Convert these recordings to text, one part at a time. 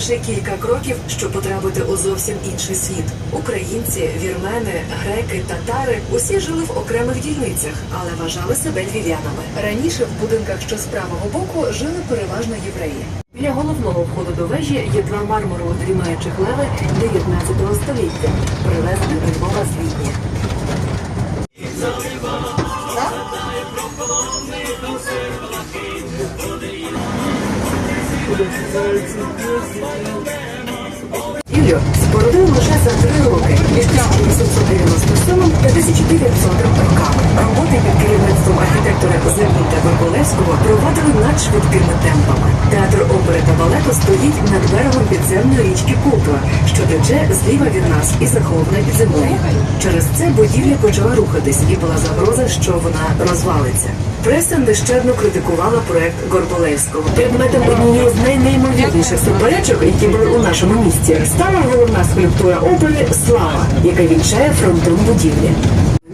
лише кілька кроків, щоб потрапити у зовсім інший світ. Українці, вірмени, греки, татари усі жили в окремих дільницях, але вважали себе львів'янами. Раніше в будинках, що з правого боку, жили переважно євреї. Біля головного входу до вежі є два мармурових дрімаючих леви 19 століття, привезені до Львова з Відня. Іллю спорудив лише за три роки між 1897 та 1900 роками. Роботи під керівництвом архітектора Зигмунта Верболевського проводили надшвидкими темпами. Театр опери та балету стоїть над берегом підземної річки Купа, що тече зліва від нас і захована під землею. Через це будівля почала рухатись і була загроза, що вона розвалиться. Преса нещадно критикувала проект Горболевського. Предметом однієї з найнеймовірніших суперечок, які були у нашому місті, стала головна скульптура опери Слава, яка вінчає фронтон будівлі.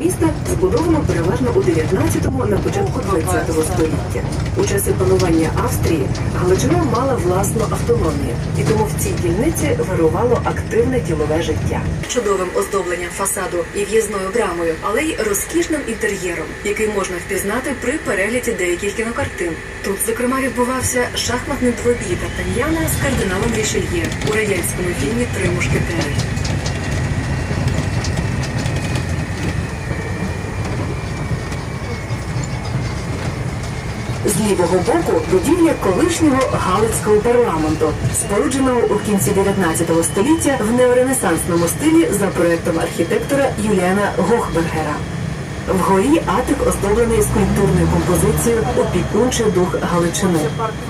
Міста збудовано переважно у 19-му на початку 20-го століття. У часи панування Австрії Галичина мала власну автономію, і тому в цій дільниці вирувало активне ділове життя. Чудовим оздобленням фасаду і в'їзною брамою, але й розкішним інтер'єром, який можна впізнати при перегляді деяких кінокартин. Тут, зокрема, відбувався шахматний двобій Д'Артаньяна з кардиналом Рішельє у радянському фільмі Три мушкетери. З лівого боку будівля колишнього Галицького парламенту, спорудженого у кінці 19 століття в неоренесансному стилі за проектом архітектора Юліана Гохбергера. Вгорі атик оздоблений скульптурною композицією Опікунчий дух Галичини.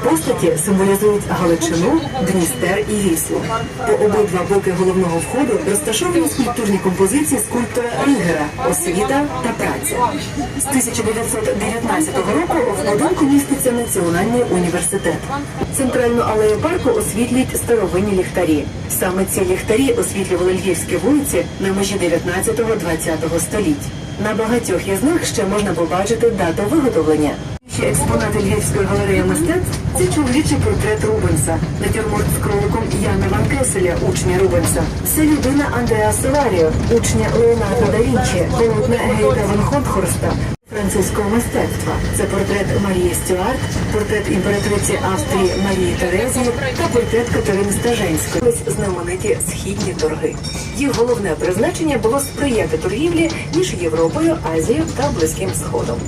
Постаті символізують Галичину, Дністер і Віслу. По обидва боки головного входу розташовані скульптурні композиції скульптора Ригера Освіта та праця. З 1919 року в будинку міститься Національний університет. Центральну алею парку освітлюють старовинні ліхтарі. Саме ці ліхтарі освітлювали львівські вулиці на межі 19-20 століть. На багатьох із них ще можна побачити дату виготовлення. Ще експонати Львівської галереї мистецтв це чоловічий портрет Рубенса, натюрморт з кроликом Яна Ван Кеселя, учня Рубенса. Це людина Андреа Соларіо, учня Леонардо да Вінчі, полотна Гейта Ван Хонтхорста. Французького мистецтва це портрет Марії Стюарт, портрет імператриці Австрії Марії Терезії та портрет Катерини Стаженської. Ось знамениті східні торги. Їх головне призначення було сприяти торгівлі між Європою, Азією та Близьким Сходом.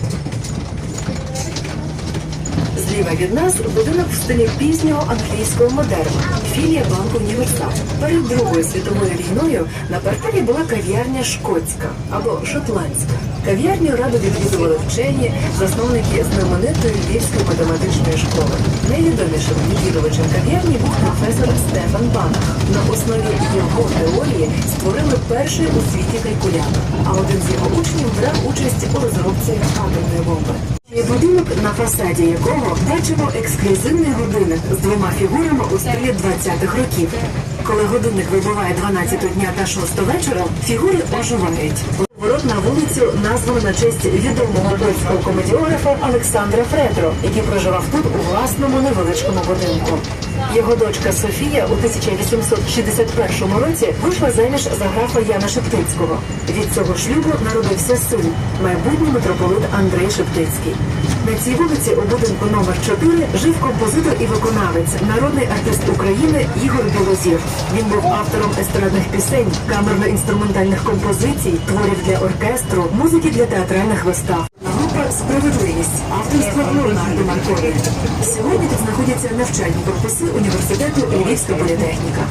Зліва від нас будинок в стилі пізнього англійського модерну, філія банку Універсал. Перед Другою світовою війною на партері була кав'ярня шкотська або шотландська. Кав'ярню радо відвідували вчені, засновники знаменитої львівської математичної школи. Найвідомішим відвідувачем кав'ярні був професор Стефан Банах. На основі його теорії створили перший у світі калькулятор, а один з його учнів брав участь у розробці атомної бомби. Будинок, на фасаді якого бачимо ексклюзивний годинник з двома фігурами у стилі 20-х років. Коли годинник вибиває 12 дня та 6 вечора, фігури оживають. Ворот на вулицю названо на честь відомого польського комедіографа Олександра Фретро, який проживав тут у власному невеличкому будинку. Його дочка Софія у 1861 році вийшла заміж за графа Яна Шептицького. Від цього шлюбу народився син, майбутній митрополит Андрей Шептицький. На цій вулиці у будинку номер 4 жив композитор і виконавець, народний артист України Ігор Білозір. Він був автором естрадних пісень, камерно-інструментальних композицій, творів для оркестру, музики для театральних вистав. Група Справедливість авторства Леонардо Маркові. Сьогодні тут знаходяться навчальні корпуси університету Львівська політехніка.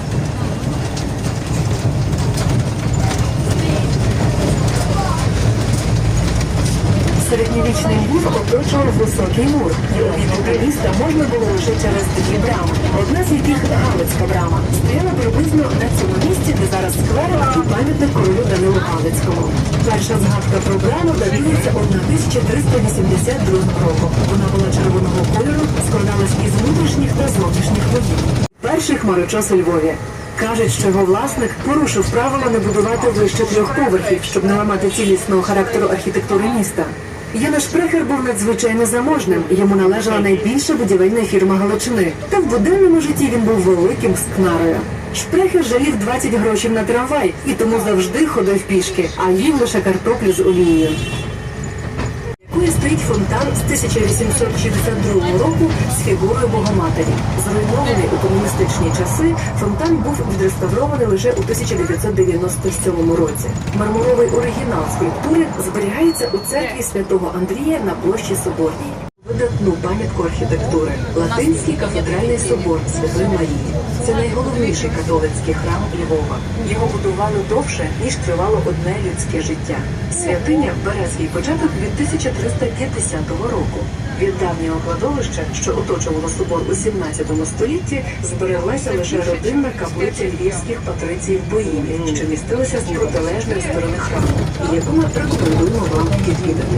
Середньовічний Львів оточував високий мур, увійти до міста можна було лише через дві брами, одна з яких Галицька брама, стояла приблизно на цьому місці, де зараз сквер і пам'ятник королю Данилу Галицькому. Перша згадка про браму датується 1382 року. Вона була червоного кольору, складалась із внутрішніх та зовнішніх водів. Перший хмарочос у Львові. Кажуть, що його власник порушив правила не будувати вище трьох поверхів, щоб не ламати цілісного характеру архітектури міста. Януш Прехер був надзвичайно заможним. Йому належала найбільша будівельна фірма Галичини. Та в буденному житті він був великим скнарою. Шпрехер жалів 20 грошей на трамвай і тому завжди ходив пішки, а їв лише картоплю з олією. Якою стоїть фонтан з 1862 року з фігурою Богоматері. Зруйнований у комуністичні часи, фонтан був відреставрований лише у 1997 році. Мармуровий оригінал скульптури зберігається у церкві святого Андрія на площі Соборній. Видатну пам'ятку архітектури Латинський кафедральний собор Святої Марії. Це найголовніший католицький храм Львова. Його будували довше, ніж тривало одне людське життя. Святиня бере свій початок від 1350 року. Від давнього кладовища, що оточувало собор у 17 столітті, збереглася лише родинна каплиця львівських патриціїв Боїмів, що містилася з протилежної сторони храму, яку ми рекомендуємо вам відвідати.